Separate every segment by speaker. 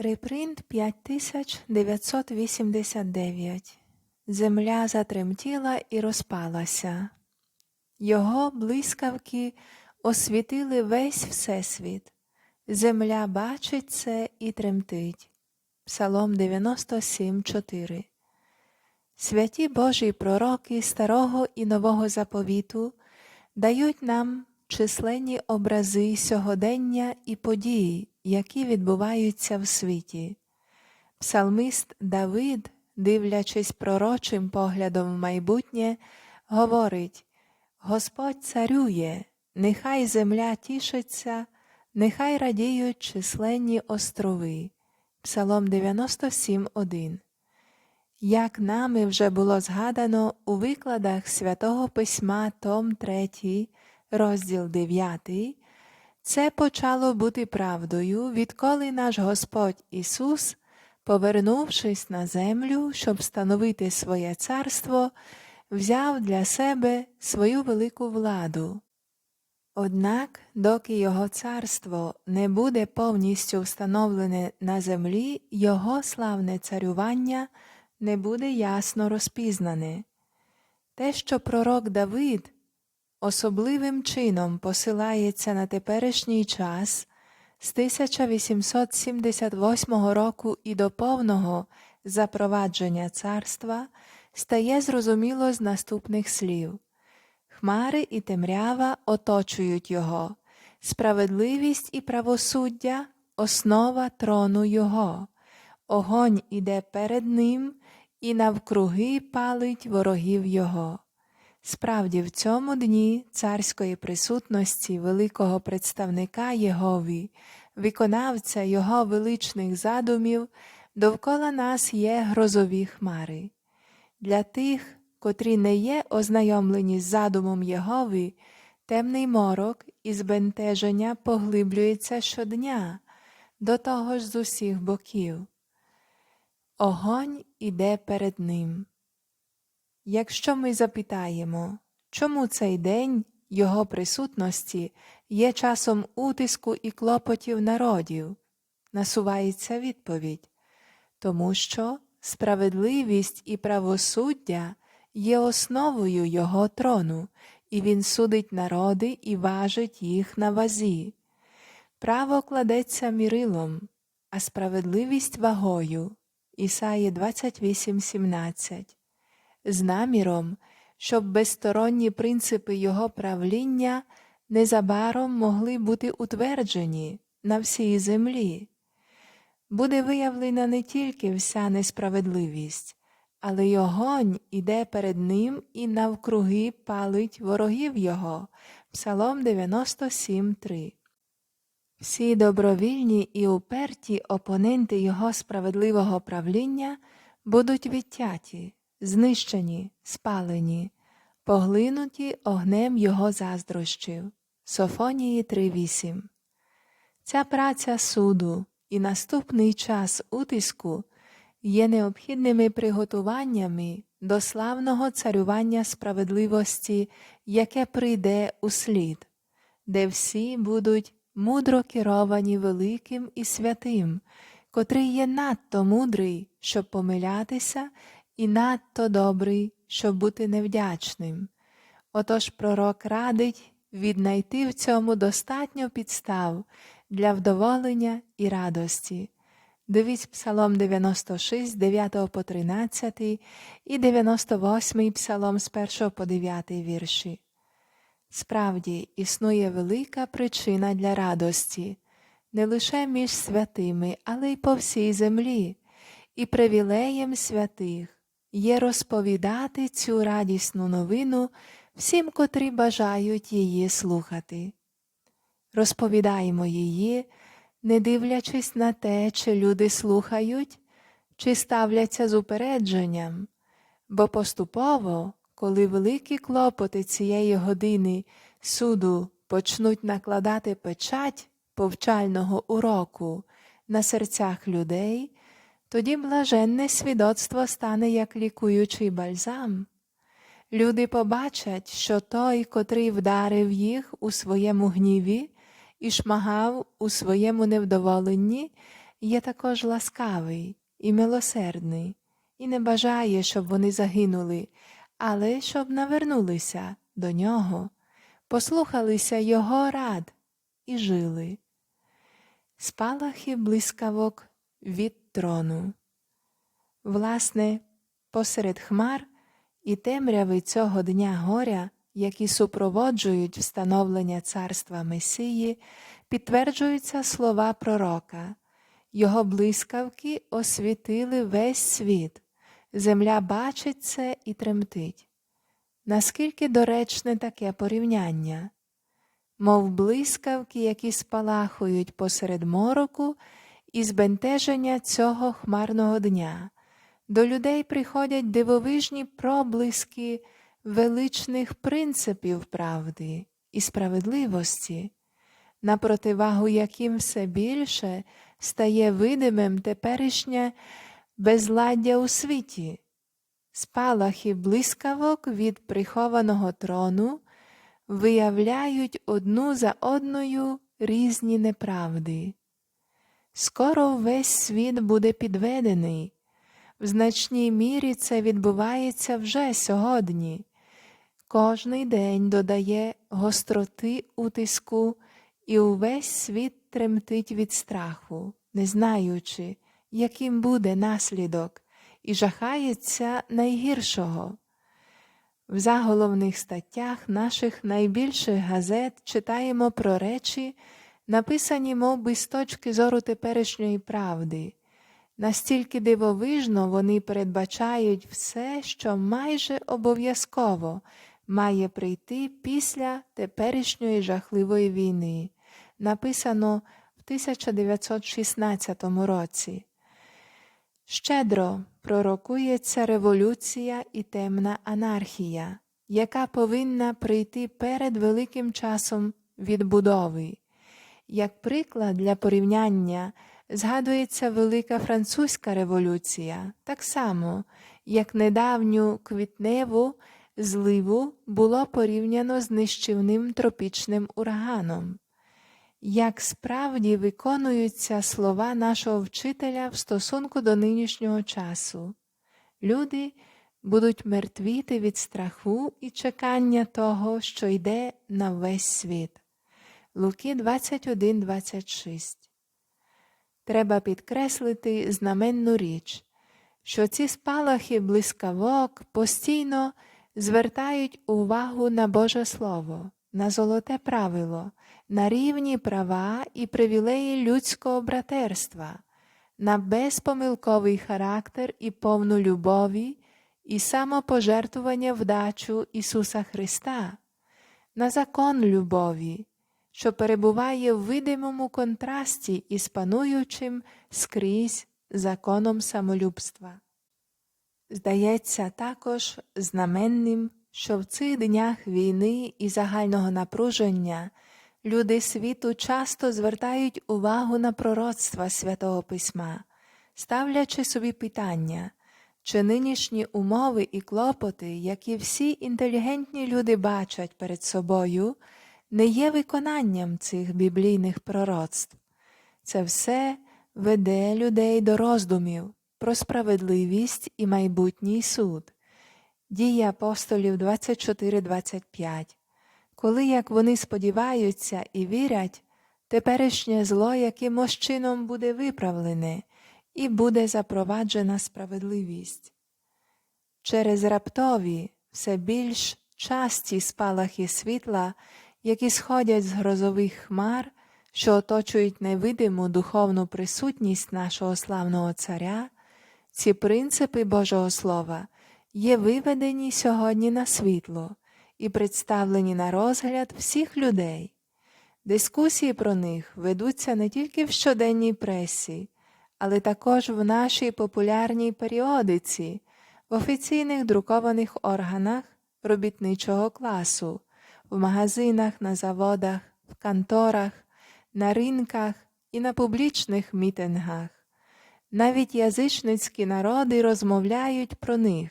Speaker 1: Репринт 5989 Земля затремтіла і розпалася. Його блискавки освітили весь Всесвіт. Земля бачить це і тремтить. Псалом 97.4 Святі Божі пророки Старого і Нового Заповіту дають нам численні образи сьогодення і подій, які відбуваються в світі. Псалмист Давид, дивлячись пророчим поглядом в майбутнє, говорить Господь царює, нехай земля тішиться, нехай радіють численні острови. Псалом 97.1 Як нами вже було згадано у викладах Святого Письма Том 3, розділ 9, це почало бути правдою, відколи наш Господь Ісус, повернувшись на землю, щоб встановити своє царство, взяв для себе свою велику владу. Однак, доки Його царство не буде повністю встановлене на землі, Його славне царювання не буде ясно розпізнане. Те, що пророк Давид особливим чином посилається на теперішній час з 1878 року і до повного запровадження царства, стає зрозуміло з наступних слів. Хмари і темрява оточують його, справедливість і правосуддя основа трону його, огонь іде перед ним і навкруги палить ворогів його. Справді, в цьому дні царської присутності великого представника Єгові, виконавця його величних задумів, довкола нас є грозові хмари. Для тих, котрі не є ознайомлені з задумом Єгови, темний морок і збентеження поглиблюється щодня, до того ж з усіх боків. Огонь іде перед ним. Якщо ми запитаємо, чому цей день його присутності є часом утиску і клопотів народів, насувається відповідь, тому що справедливість і правосуддя є основою його трону, і він судить народи і важить їх на вазі. Право кладеться мірилом, а справедливість вагою. Ісаї 28.17 з наміром, щоб безсторонні принципи його правління незабаром могли бути утверджені на всій землі. Буде виявлена не тільки вся несправедливість, але й огонь іде перед ним і навкруги палить ворогів його. Псалом 97.3 Всі добровільні і уперті опоненти його справедливого правління будуть відтяті знищені, спалені, поглинуті огнем його заздрощів. Софонії 3.8 Ця праця суду і наступний час утиску є необхідними приготуваннями до славного царювання справедливості, яке прийде у слід, де всі будуть мудро керовані великим і святим, котрий є надто мудрий, щоб помилятися і надто добрий, щоб бути невдячним. Отож пророк радить віднайти в цьому достатньо підстав для вдоволення і радості. Дивіться Псалом 96, 9 по 13 і 98 Псалом з 1 по 9 вірші. Справді існує велика причина для радості, не лише між святими, але й по всій землі, і привілеєм святих є розповідати цю радісну новину всім, котрі бажають її слухати. Розповідаємо її, не дивлячись на те, чи люди слухають, чи ставляться з упередженням, бо поступово, коли великі клопоти цієї години суду почнуть накладати печать повчального уроку на серцях людей, тоді блаженне свідоцтво стане як лікуючий бальзам. Люди побачать, що той, котрий вдарив їх у своєму гніві і шмагав у своєму невдоволенні, є також ласкавий і милосердний, і не бажає, щоб вони загинули, але щоб навернулися до нього, послухалися його рад і жили. Спалахи блискавок від трону. Власне, посеред хмар і темряви цього дня горя, які супроводжують встановлення царства Месії, підтверджуються слова пророка. Його блискавки освітили весь світ. Земля бачить це і тремтить. Наскільки доречне таке порівняння? Мов блискавки, які спалахують посеред мороку і збентеження цього хмарного дня. До людей приходять дивовижні проблиски величних принципів правди і справедливості, на противагу яким все більше стає видимим теперішнє безладдя у світі, спалахи блискавок від прихованого трону виявляють одну за одною різні неправди. Скоро весь світ буде підведений. В значній мірі це відбувається вже сьогодні. Кожний день додає гостроти утиску, і увесь світ тремтить від страху, не знаючи, яким буде наслідок, і жахається найгіршого. В заголовних статтях наших найбільших газет читаємо про речі, написані мов би, з точки зору теперішньої правди. Настільки дивовижно вони передбачають все, що майже обов'язково має прийти після теперішньої жахливої війни, написано в 1916 році. Щедро пророкується революція і темна анархія, яка повинна прийти перед великим часом відбудови. Як приклад для порівняння згадується Велика Французька революція, так само, як недавню квітневу зливу було порівняно з нищівним тропічним ураганом. Як справді виконуються слова нашого вчителя в стосунку до нинішнього часу, люди будуть мертвіти від страху і чекання того, що йде на весь світ. Луки 21.26 Треба підкреслити знаменну річ, що ці спалахи блискавок постійно звертають увагу на Боже Слово, на золоте правило, на рівні права і привілеї людського братерства, на безпомилковий характер і повну любові і самопожертвування вдачу Ісуса Христа, на закон любові, що перебуває в видимому контрасті із пануючим скрізь законом самолюбства. Здається також знаменним, що в цих днях війни і загального напруження люди світу часто звертають увагу на пророцтва святого Письма, ставлячи собі питання, чи нинішні умови і клопоти, які всі інтелігентні люди бачать перед собою, не є виконанням цих біблійних пророцтв. Це все веде людей до роздумів про справедливість і майбутній суд. Дії апостолів 24-25. Коли як вони сподіваються і вірять, теперішнє зло якимось чином буде виправлене і буде запроваджена справедливість. Через раптові все більш часті спалахи світла, які сходять з грозових хмар, що оточують невидиму духовну присутність нашого славного Царя, ці принципи Божого Слова є виведені сьогодні на світло і представлені на розгляд всіх людей. Дискусії про них ведуться не тільки в щоденній пресі, але також в нашій популярній періодиці, в офіційних друкованих органах робітничого класу, в магазинах, на заводах, в конторах, на ринках і на публічних мітингах. Навіть язичницькі народи розмовляють про них,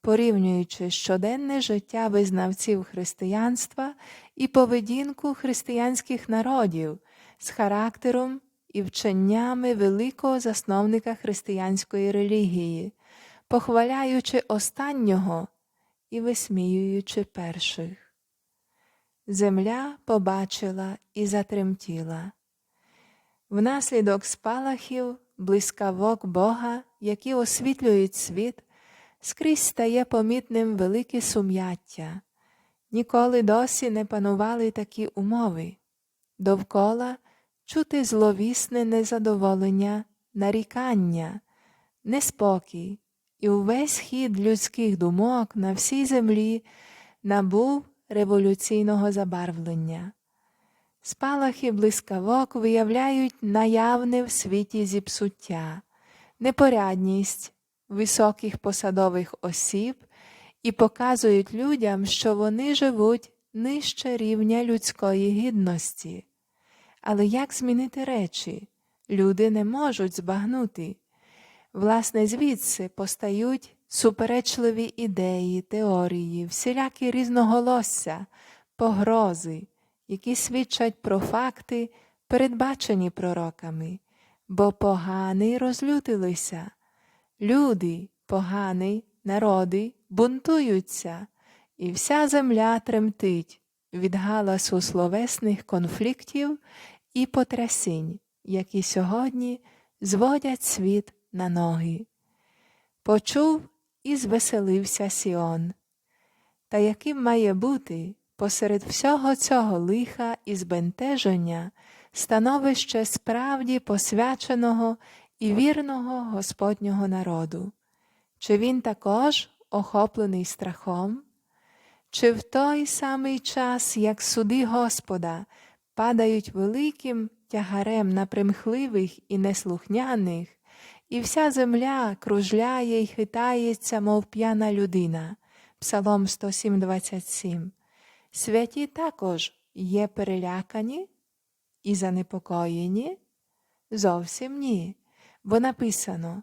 Speaker 1: порівнюючи щоденне життя визнавців християнства і поведінку християнських народів з характером і вченнями великого засновника християнської релігії, похваляючи останнього і висміюючи перших. Земля побачила і затремтіла. Внаслідок спалахів, блискавок Бога, які освітлюють світ, скрізь стає помітним велике сум'яття. Ніколи досі не панували такі умови. Довкола чути зловісне незадоволення, нарікання, неспокій, і увесь хід людських думок на всій землі набув революційного забарвлення. Спалахи блискавок виявляють наявне в світі зіпсуття, непорядність високих посадових осіб і показують людям, що вони живуть нижче рівня людської гідності. Але як змінити речі? Люди не можуть збагнути. Власне, звідси постають суперечливі ідеї, теорії, всілякі різноголосся, погрози, які свідчать про факти, передбачені пророками, бо поганий розлютилися. Люди, поганий, народи бунтуються, і вся земля тремтить від галасу словесних конфліктів і потрясінь, які сьогодні зводять світ на ноги. Почув і звеселився Сіон. Та яким має бути посеред всього цього лиха і збентеження становище справді посвяченого і вірного Господнього народу? Чи він також охоплений страхом? Чи в той самий час, як суди Господа падають великим тягарем на примхливих і неслухняних, і вся земля кружляє й хитається, мов п'яна людина. Псалом 107,27. Святі також є перелякані і занепокоєні? Зовсім ні, бо написано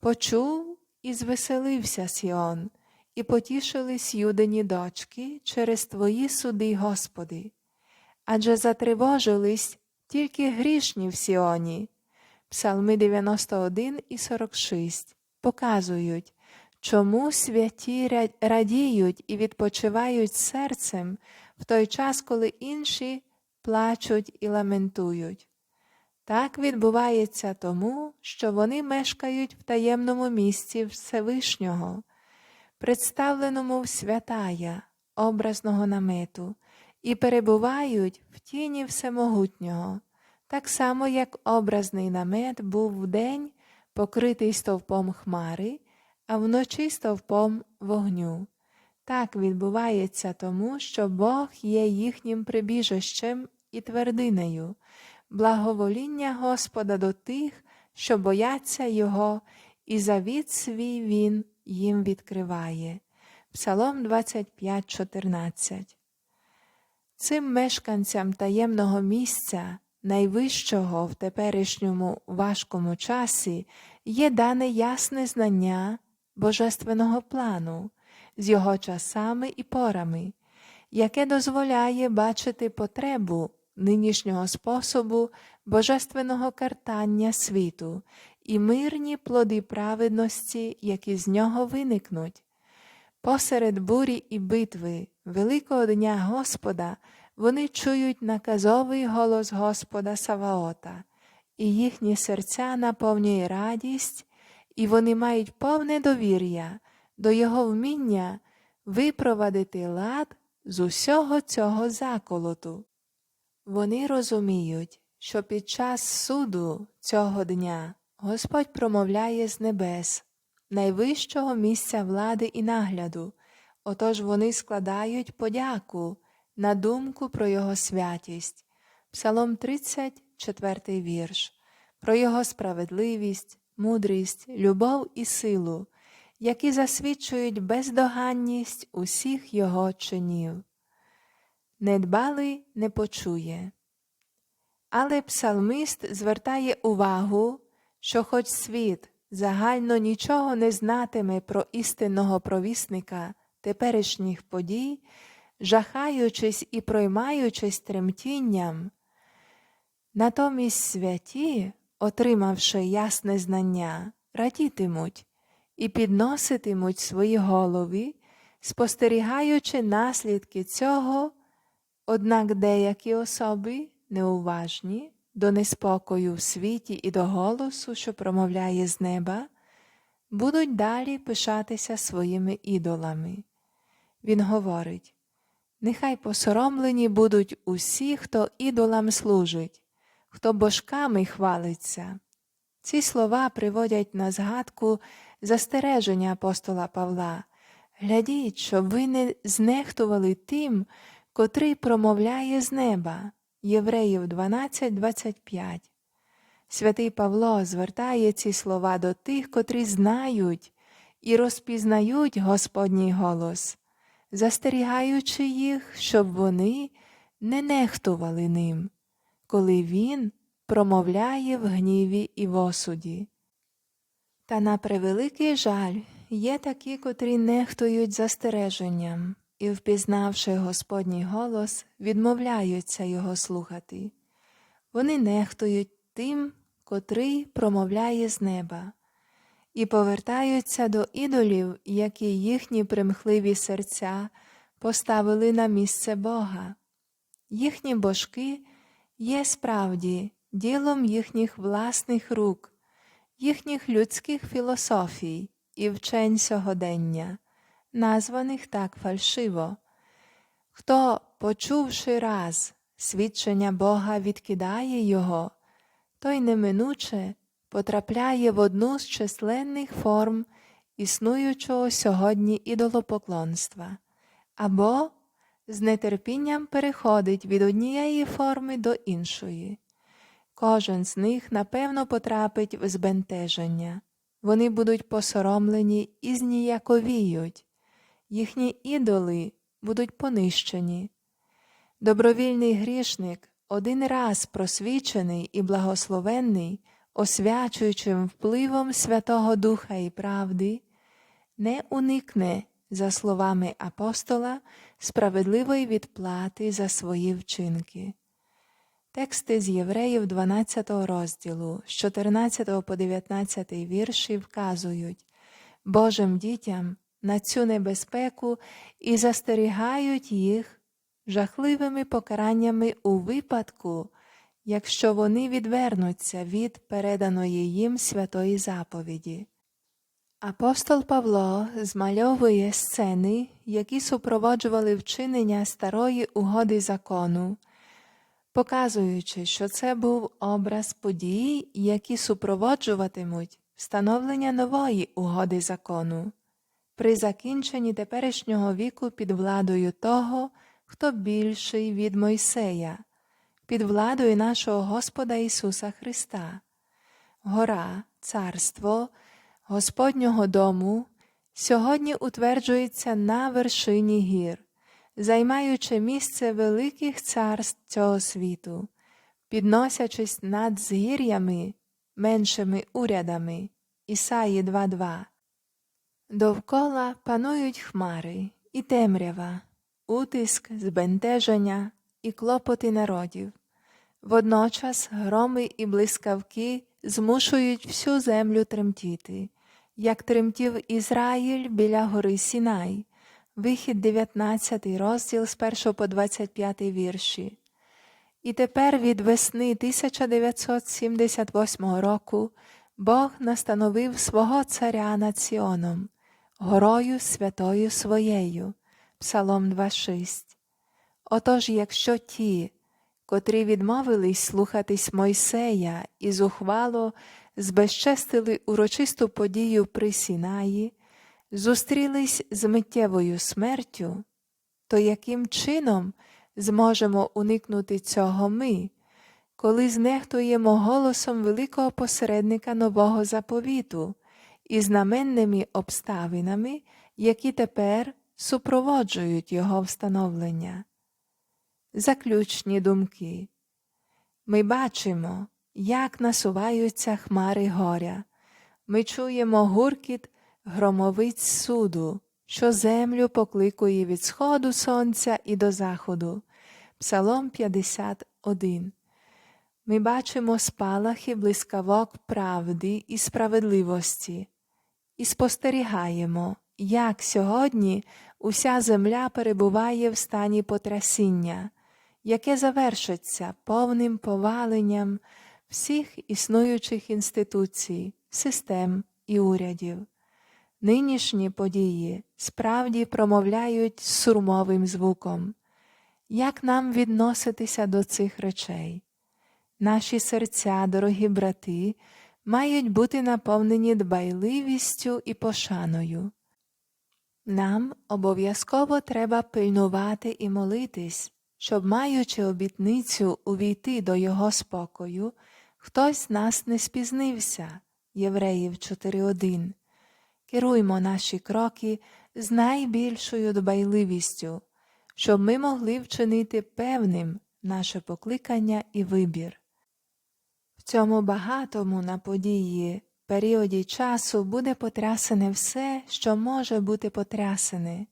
Speaker 1: Почув і звеселився Сіон, і потішились юдині дочки через Твої суди, Господи, адже затривожились тільки грішні в Сіоні. Псалми 91 і 46 показують, чому святі радіють і відпочивають серцем в той час, коли інші плачуть і ламентують. Так відбувається тому, що вони мешкають в таємному місці Всевишнього, представленому в святая, образного намету, і перебувають в тіні Всемогутнього так само, як образний намет був вдень покритий стовпом хмари, а вночі стовпом вогню. Так відбувається тому, що Бог є їхнім прибіжищем і твердинею, благовоління Господа до тих, що бояться Його, і завіт свій Він їм відкриває. Псалом 25, 14 Цим мешканцям таємного місця найвищого в теперішньому важкому часі є дане ясне знання Божественного плану з його часами і порами, яке дозволяє бачити потребу нинішнього способу божественного картання світу і мирні плоди праведності, які з нього виникнуть. Посеред бурі і битви Великого Дня Господа вони чують наказовий голос Господа Саваота, і їхні серця наповнює радість, і вони мають повне довір'я до Його вміння випровадити лад з усього цього заколоту. Вони розуміють, що під час суду цього дня Господь промовляє з небес, найвищого місця влади і нагляду, отож вони складають подяку на думку про Його святість, Псалом 34 вірш, про Його справедливість, мудрість, любов і силу, які засвідчують бездоганність усіх Його чинів. Недбалий не почує. Але псалмист звертає увагу, що хоч світ загально нічого не знатиме про істинного провісника теперішніх подій, жахаючись і проймаючись тремтінням, Натомість святі, отримавши ясне знання, радітимуть і підноситимуть свої голови, спостерігаючи наслідки цього, однак деякі особи, неуважні, до неспокою в світі і до голосу, що промовляє з неба, будуть далі пишатися своїми ідолами. Він говорить, нехай посоромлені будуть усі, хто ідолам служить, хто божками хвалиться. Ці слова приводять на згадку застереження апостола Павла. Глядіть, щоб ви не знехтували тим, котрий промовляє з неба. Євреїв 12.25. Святий Павло звертає ці слова до тих, котрі знають і розпізнають Господній голос, застерігаючи їх, щоб вони не нехтували ним, коли він промовляє в гніві і в осуді. Та на превеликий жаль є такі, котрі нехтують застереженням і, впізнавши Господній голос, відмовляються його слухати. Вони нехтують тим, котрий промовляє з неба, і повертаються до ідолів, які їхні примхливі серця поставили на місце Бога. Їхні божки є справді ділом їхніх власних рук, їхніх людських філософій і вчень сьогодення, названих так фальшиво. Хто, почувши раз свідчення Бога, відкидає його, той неминуче потрапляє в одну з численних форм існуючого сьогодні ідолопоклонства, або з нетерпінням переходить від однієї форми до іншої. Кожен з них, напевно, потрапить в збентеження. Вони будуть посоромлені і зніяковіють, їхні ідоли будуть понищені. Добровільний грішник, один раз просвічений і благословенний, освячуючим впливом Святого Духа і правди, не уникне, за словами апостола, справедливої відплати за свої вчинки. Тексти з Євреїв 12 розділу з 14 по 19 вірші вказують Божим дітям на цю небезпеку і застерігають їх жахливими покараннями у випадку, якщо вони відвернуться від переданої їм святої заповіді. Апостол Павло змальовує сцени, які супроводжували вчинення старої угоди закону, показуючи, що це був образ подій, які супроводжуватимуть встановлення нової угоди закону. При закінченні теперішнього віку під владою того, хто більший від Мойсея, під владою нашого Господа Ісуса Христа, гора, царство Господнього дому сьогодні утверджується на вершині гір, займаючи місце великих царств цього світу, підносячись над згір'ями, меншими урядами. Ісаї 2.2. Довкола панують хмари і темрява, утиск, збентеження і клопоти народів. Водночас громи і блискавки змушують всю землю тремтіти, як тремтів Ізраїль біля гори Сінай, вихід 19 розділ з 1 по 25 вірші. І тепер від весни 1978 року Бог настановив свого царя над Сіоном, горою святою своєю. Псалом 2.6. Отож, якщо ті, котрі відмовились слухатись Мойсея і зухвало збезчестили урочисту подію при Сінаї, зустрілись з миттєвою смертю, то яким чином зможемо уникнути цього ми, коли знехтуємо голосом великого посередника нового заповіту і знаменними обставинами, які тепер супроводжують його встановлення? Заключні думки. Ми бачимо, як насуваються хмари горя. Ми чуємо гуркіт громовиць суду, що землю покликує від сходу сонця і до заходу. Псалом 51. Ми бачимо спалахи блискавок правди і справедливості і спостерігаємо, як сьогодні уся земля перебуває в стані потрясіння, яке завершиться повним поваленням всіх існуючих інституцій, систем і урядів. Нинішні події справді промовляють сурмовим звуком. Як нам відноситися до цих речей? Наші серця, дорогі брати, мають бути наповнені дбайливістю і пошаною. Нам обов'язково треба пильнувати і молитись, щоб, маючи обітницю увійти до Його спокою, хтось нас не спізнився. Євреїв 4.1. Керуймо наші кроки з найбільшою дбайливістю, щоб ми могли вчинити певним наше покликання і вибір. В цьому багатому на події періоді часу буде потрясене все, що може бути потрясене,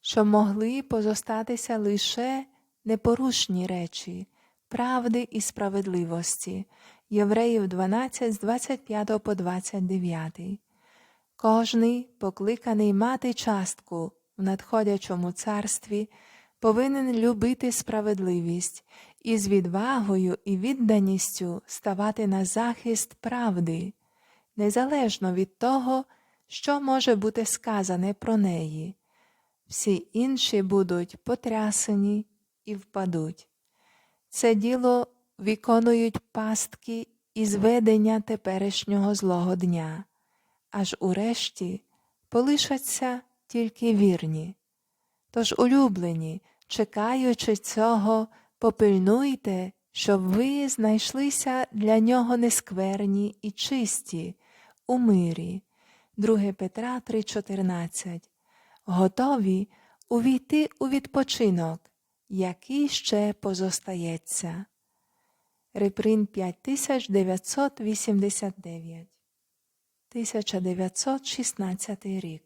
Speaker 1: що могли позостатися лише непорушні речі, правди і справедливості. Євреїв 12 з 25 по 29. Кожний, покликаний мати частку в надходячому царстві, повинен любити справедливість і з відвагою і відданістю ставати на захист правди, незалежно від того, що може бути сказане про неї. Всі інші будуть потрясені і впадуть. Це діло виконують пастки і зведення теперішнього злого дня, аж урешті полишаться тільки вірні. Тож, улюблені, чекаючи цього, попильнуйте, щоб ви знайшлися для нього нескверні і чисті, у мирі. 2 Петра 3,14 Готові увійти у відпочинок, який ще позостається. Реприн 5989 1916 рік